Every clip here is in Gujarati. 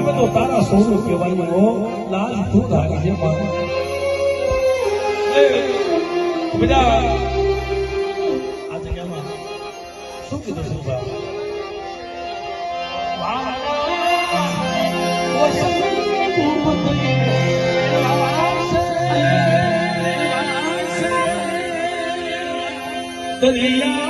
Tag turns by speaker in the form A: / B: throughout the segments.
A: અમે તો તારા સોનું કહેવાય લાલ તું ધારી છે બધા આ જગ્યામાં શું કીધું છે બા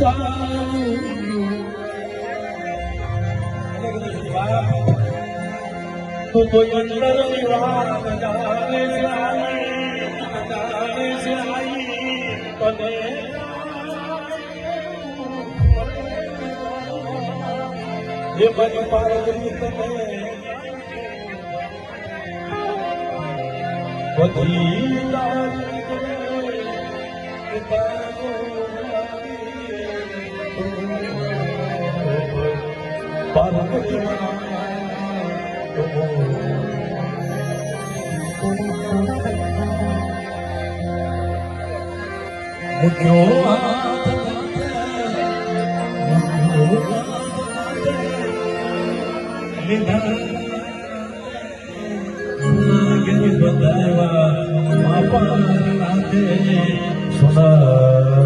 A: سان تو một nhố nên đã Hãy subscribe cho kênh Ghiền Mì Gõ Để không bỏ lỡ những video hấp dẫn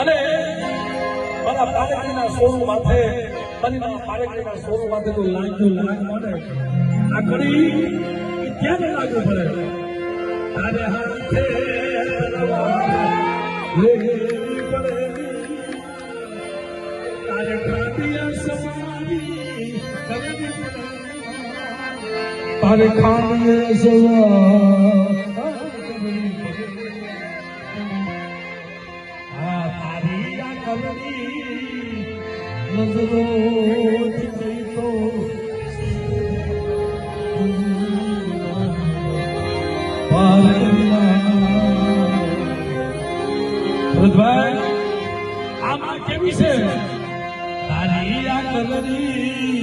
A: અને મારા પારેખના સોનું માથે મારી મારા પારેખના સોનું માથે તો લાગ્યું, લાગ મળે આ ઘડી ક્યારે લાગવું પડે? તારે તારે ખાટિયા સમારી આ તારી આ કબરી નજરો થી તો ભરતભાઈ આમાં કેવી છે તારી આ કબરી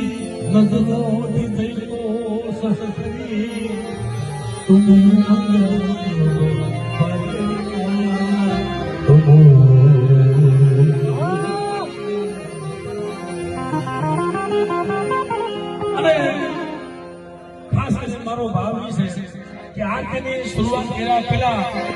A: નજરોથી ગઈ તો ખાસ કરીને મારો ભાવ એ છે કે આ તેની શરૂઆત કર્યા પહેલા